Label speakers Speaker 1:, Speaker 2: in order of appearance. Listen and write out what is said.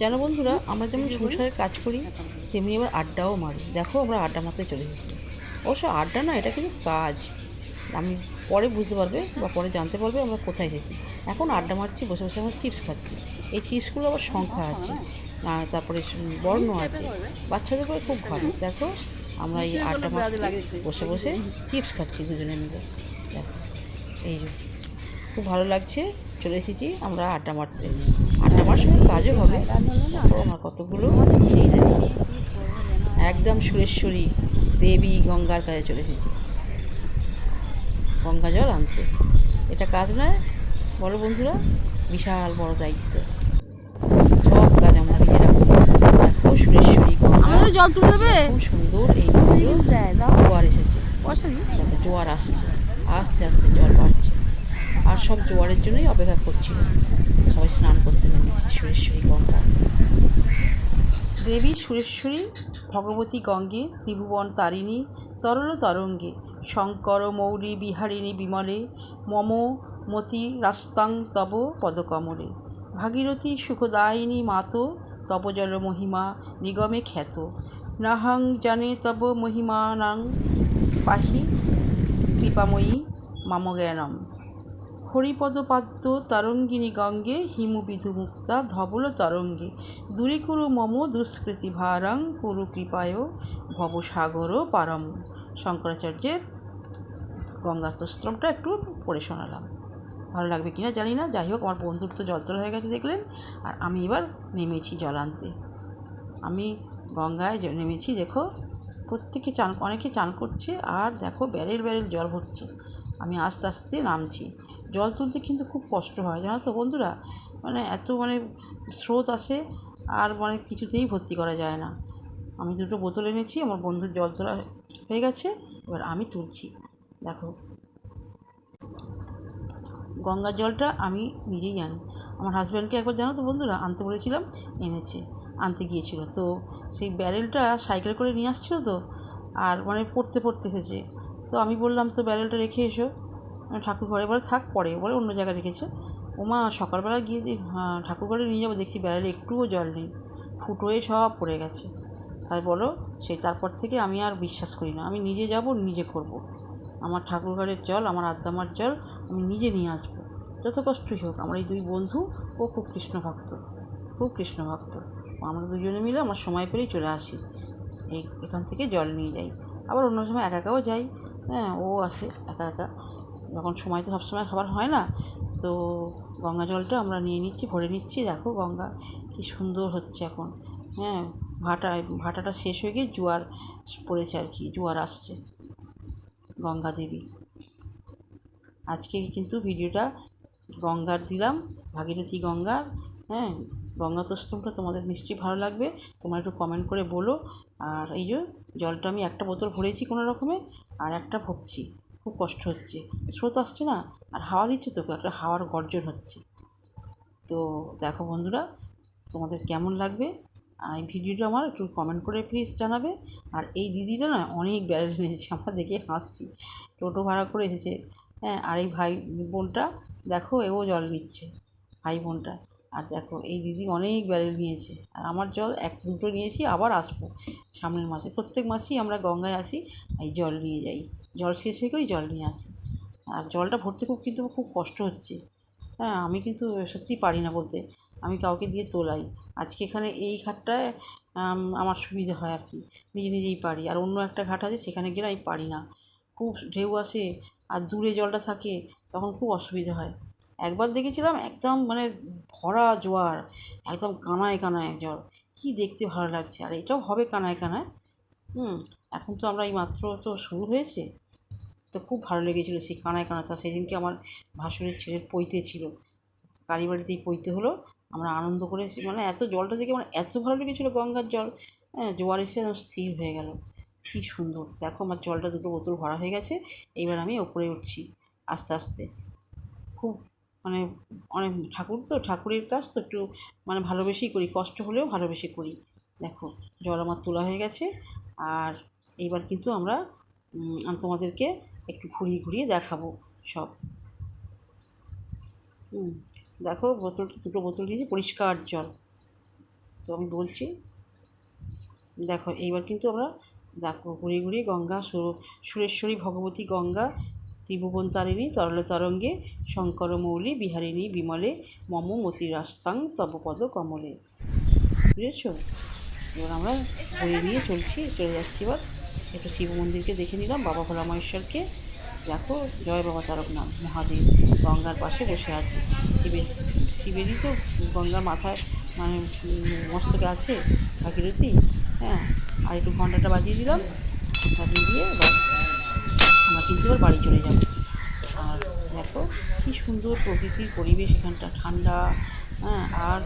Speaker 1: জানো বন্ধুরা, আমরা যেমন সংসারের কাজ করি, তেমনি আবার আড্ডাও মারি। দেখো আমরা আড্ডা মারতে চলে এসেছি। অবশ্য আড্ডা না, এটা কিন্তু কাজ। আমি পরে বুঝতে পারবে বা পরে জানতে পারবে আমরা কোথায় এসেছি। এখন আড্ডা মারছি, বসে বসে আমরা চিপস খাচ্ছি। এই চিপসগুলো আবার সংখ্যা আছে। তারপরে বর্ণ আছে। বাচ্চাদের পরে খুব ভালো। দেখো, আমরা এই আড্ডা মারছি, বসে বসে চিপস খাচ্ছি দুজনে মিলে। দেখো, এই খুব ভালো লাগছে। চলে এসেছি আমরা আড্ডা মারতে। সঙ্গে কাজও হবে। আমার কতগুলো? এই দেখো। একদম সুরেশ্বরী দেবী গঙ্গার কাজে চলে এসেছি। গঙ্গা জল আনতে। এটা কাজ নয় বলো বন্ধুরা বিশাল বড় দায়িত্ব। সব কাজ আমরা নিজেরা। দেখো সুরেশ্বরী গঙ্গা।
Speaker 2: জল তুলে দেবে?
Speaker 1: খুব সুন্দর এই জোয়ার এসেছে। জোয়ার আসছে। আস্তে আস্তে জল বাড়ছে। আর সব জোয়ারের জন্যই অপেক্ষা করছিল। সবাই স্নান করতে নেমেছে সুরেশ্বরী গঙ্গা দেবী, সুরেশ্বরী, ভগবতী গঙ্গে, ত্রিভুবন তারিণী, তরল তরঙ্গে, শঙ্কর, মৌরি, বিহারিণী বিমলে, মম, মতি, রাস্তাং তব পদকমলে, ভাগীরথী, সুখদায়িনী মাতো, তব জল মহিমা নিগমে খ্যাত, নাহাং জানে তব মহিমানাং পাহি কৃপাময়ী মাম জ্ঞানম হরিপদপাদ্য তরঙ্গিনী গঙ্গে হিমবিধু মুক্তা ধবল তরঙ্গে। দূরে কুরু মম দুষ্কৃতি ভারাং কুরু কৃপায় ভবসাগর পারম। শঙ্করাচার্যের গঙ্গাস্তোত্রমটা একটু পড়ে শোনালাম। ভালো লাগবে কিনা জানি না। যাই হোক, আমার বন্ধুর তো জল তোলা হয়ে গেছে দেখলেন। আর আমি এবার নেমেছি জল আনতে আমি গঙ্গায় নেমেছি, দেখো, প্রত্যেকে চান, অনেকে চান করছে। আর দেখো, ব্যারেল ব্যারেল জল ভরছে আমি আস্তে আস্তে নামছি। জল তুলতে কিন্তু খুব কষ্ট হয়, জানো তো বন্ধুরা? মানে এত মানে স্রোত আসে, আর মানে কিছুতেই ভর্তি করা যায় না। আমি দুটো বোতল এনেছি, আমার বন্ধুর জল তোলা হয়ে গেছে, এবার আমি তুলছি। দেখো। গঙ্গার জলটা আমি নিজেই আনি আমার হাজব্যান্ডকে একবার জানো তো বন্ধুরা, আনতে বলেছিলাম, এনেছে, আনতে গিয়েছিল। তো সেই ব্যারেলটা সাইকেল করে নিয়ে আসছিল তো, আর মানে পড়তে পড়তে এসেছে। তো আমি বললাম তো ব্যারেলটা রেখে এসো। আমি ঠাকুর ঘরে বলে থাক পরে বলে অন্য জায়গায় রেখেছে। ওমা সকালবেলা গিয়ে দি- হ্যাঁ, ঠাকুর ঘরে নিয়ে যাব। দেখছি ব্যারেলে একটুও জল নেই। ফুটো হয়ে সব পড়ে গেছে। তাই বলো সেই তারপর থেকে আমি আর বিশ্বাস করি না। আমি নিজে যাব নিজে করব। আমার ঠাকুর ঘরের জল আমার আদ্দামার জল আমি নিজে নিয়ে আসব। যত কষ্টই হোক আমার এই দুই বন্ধু ও খুব কৃষ্ণ ভক্ত খুব কৃষ্ণ ভক্ত আমরা দুজনে মিলে আমার সময় পেলেই চলে আসি। এই এখান থেকে জল নিয়ে যাই। আবার অন্য সময় একা একাও যাই। হ্যাঁ ও আসে একা একা। যখন সময় তো সবসময় খাবার হয় না, তো গঙ্গা জলটা আমরা নিয়ে নিচ্ছি, ভরে নিচ্ছি। দেখো গঙ্গা কী সুন্দর হচ্ছে এখন। হ্যাঁ ভাটা, ভাটাটা শেষ হয়ে গিয়ে জোয়ার পড়েছে আর কি, জোয়ার আসছে গঙ্গা দেবী। আজকে কিন্তু ভিডিওটা গঙ্গার দিলাম, ভাগীরথী গঙ্গার হ্যাঁ গঙ্গা তোস্তমটা তোমাদের নিশ্চয়ই ভালো লাগবে। তোমরা একটু কমেন্ট করে বলো। আর এই যে জলটা আমি একটা বোতল ভরেছি কোনো রকমে, আর একটা ভুগছি খুব কষ্ট হচ্ছে। স্রোত আসছে না? আর হাওয়া দিচ্ছে তো, একটা হাওয়ার গর্জন হচ্ছে। তো দেখো বন্ধুরা, তোমাদের কেমন লাগবে? এই ভিডিওটা আমার একটু কমেন্ট করে প্লিজ জানাবে। আর এই দিদিটা না অনেক ব্যারেল নিয়েছে, আমরা দেখে হাসছি। টোটো ভাড়া করে এসেছে। হ্যাঁ আর এই ভাই বোনটা, দেখো এও জল নিচ্ছে, ভাই বোনটা। আর দেখো, এই দিদি অনেক ব্যারেল নিয়েছে। আর আমার জল এক দুটো নিয়েছি, আবার আসব। সামনের মাসে, প্রত্যেক মাসেই আমরা গঙ্গায় আসি, এই জল নিয়ে যাই। জল শেষ হয়ে গেলেই জল নিয়ে আসি। আর জলটা ভরতে খুব, কিন্তু খুব কষ্ট হচ্ছে। হ্যাঁ আমি কিন্তু সত্যি পারি না বলতে। আমি কাউকে দিয়ে তোলাই। আজকে এখানে এই ঘাটটায় আমার সুবিধা হয় আর কি। নিজে নিজেই পারি। আর অন্য একটা ঘাট আছে, সেখানে গেলে আমি পারি না। খুব ঢেউ আসে, আর দূরে জলটা থাকে, তখন খুব অসুবিধা হয়। একবার দেখেছিলাম একদম মানে ভরা জোয়ার, একদম কানায় কানায় জল। কী দেখতে ভালো লাগছে? আর এটাও হবে কানায় কানায়। হুম, এখন তো আমরা এই মাত্র তো শুরু হয়েছে। তো খুব ভালো লেগেছিলো সেই কানায় কানায়। তা সেদিনকে আমার ভাসুরের ছেলের পৈতে ছিল। কালী বাড়িতেই পৈতে হলো। আমরা আনন্দ করে মানে এত জলটা দেখে আমার এত ভালো লেগেছিলো গঙ্গার জল। হ্যাঁ জোয়ার এসে স্থির হয়ে গেল। কী সুন্দর। দেখো আমার জলটা দুটো বোতল ভরা হয়ে গেছে। এইবার আমি ওপরে উঠছি আস্তে আস্তে। খুব মানে অনেক ঠাকুর তো, ঠাকুরের কাজ তো একটু মানে ভালোবেসেই করি, কষ্ট হলেও ভালোবেসে করি। দেখো, জল আমার তোলা হয়ে গেছে, আর এইবার কিন্তু আমরা আমি তোমাদেরকে একটু ঘুরিয়ে ঘুরিয়ে দেখাবো সব। দেখো, বোতল, দুটো বোতল নিয়েছি, পরিষ্কার জল। তো আমি বলছি, দেখো, এইবার কিন্তু আমরা, দেখো, ঘুরিয়ে ঘুরিয়ে গঙ্গা, সুর- সুরেশ্বরী ভগবতী গঙ্গা ত্রিভুবন তারিণী তরল তরঙ্গে শঙ্কর মৌলি বিহারিণী, বিমলে, মম মতিরাস্তাং তব পদ কমলে। বুঝেছ? এবার আমরা ঘুরিয়ে নিয়ে চলছি, চলে যাচ্ছি এবার। একটু শিব মন্দিরকে দেখে নিলাম, বাবা ভোলা মহেশ্বরকে দেখো, জয় বাবা তারকনাথ, মহাদেব গঙ্গার পাশে বসে আছে। শিবের, শিবেরই তো গঙ্গার মাথায় মানে মস্তকে আছে, ভাগীরথী। হ্যাঁ আর একটু ঘন্টাটা বাজিয়ে দিলাম, বাজিয়ে দিয়ে কিন্তু এবার বাড়ি চলে যাব। আর দেখো কী সুন্দর প্রকৃতির পরিবেশ এখানটা, ঠান্ডা হ্যাঁ আর